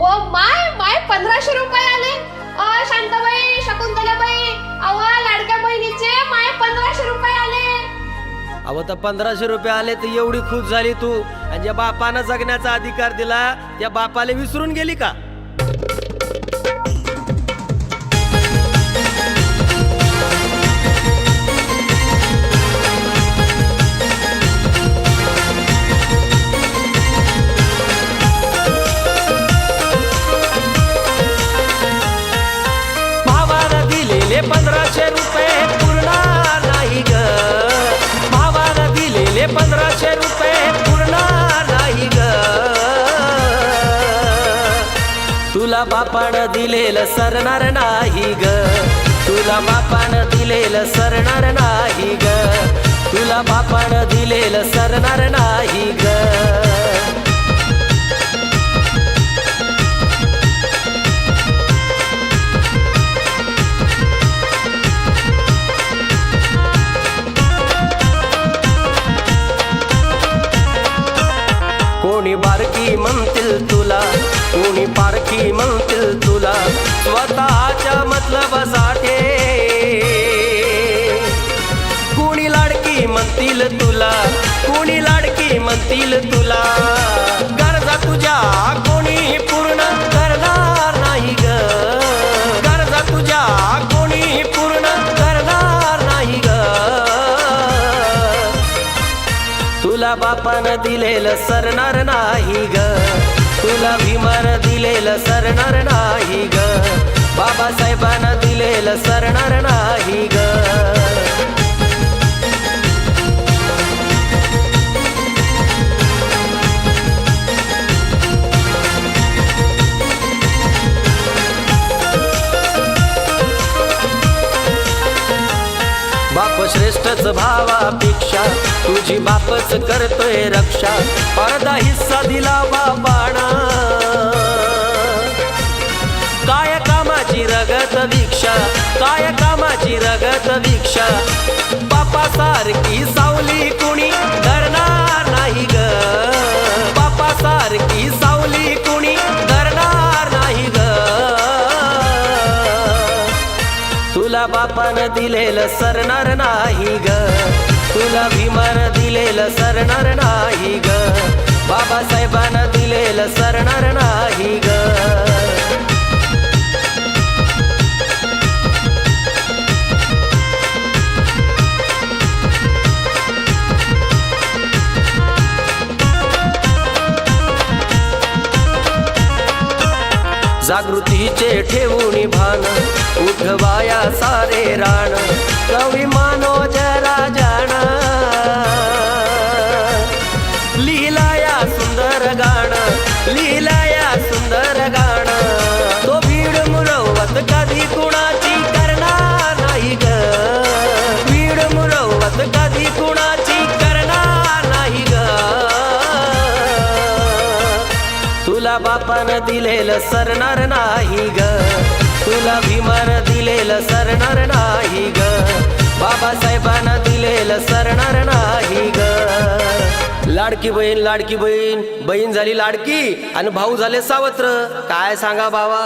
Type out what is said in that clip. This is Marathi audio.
व माय माय पंधराशे रुपये आले. अ शांताबाई शकुंतलाबाई अव लाडक्या बहिणीचे माय पंधराशे रुपये आले. अव तर पंधराशे रुपये आले तर एवढी खुश झाली तू. आणि ज्या बापानं जगण्याचा अधिकार दिला त्या बापाला विसरून गेली का? तुला बापानं दिलेलं सरणार नाही ग. तुला बापानं दिलेलं सरणार नाही ग. तुला बापानं दिलेलं सरणार नाही ग. कोणी बारकी म्हणतील तुला कोणी पारखी म्हणतील तुला स्वतःच्या मतलबासाठी. कोणी लाडकी म्हणतील तुला कोणी लाडकी म्हणतील तुला. गरजा तुझ्या कोणी पूर्ण करणार नाही ग. गरजा तुझ्या कोणी पूर्ण करणार नाही ग. तुला बापानं दिलेलं सरणार नाही ग. तुला भीमान दिलेलं सरणार नाही ग. बाबासाहेबानं दिलेलं सरणार नाही ग. श्रेष्ठच भावापेक्षा तुझी बापच करतोय रक्षा. अर्धा हिस्सा दिला बाबाणा तुला दिलेलं सरणार नाही ग. तुला भीमानं दिलेलं सरणार नाही ग. बाबासाहेबानं दिलेलं सरणार नाही ग. जागृतीचे ठेवून भान उठवाया सारे राण कवी मनोज राजाण लिहिलाया सुंदर गाण लिहिलाया सुंदर गाण. तो भीड मुरवत कधी कुणाची करणार नाही ग. भीड मुरवत कधी कुणाची करणार नाही ग. तुला बापानं दिलेलं सरणार नाही ग. तुला भीमानं दिलेलं सरणार नाही ग. बाबासाहेबानं दिलेलं सरणार नाही ग. लाडकी बहीण लाडकी बहीण बहीण झाली लाडकी आणि भाऊ झाले सावत्र. काय सांगा बाबा?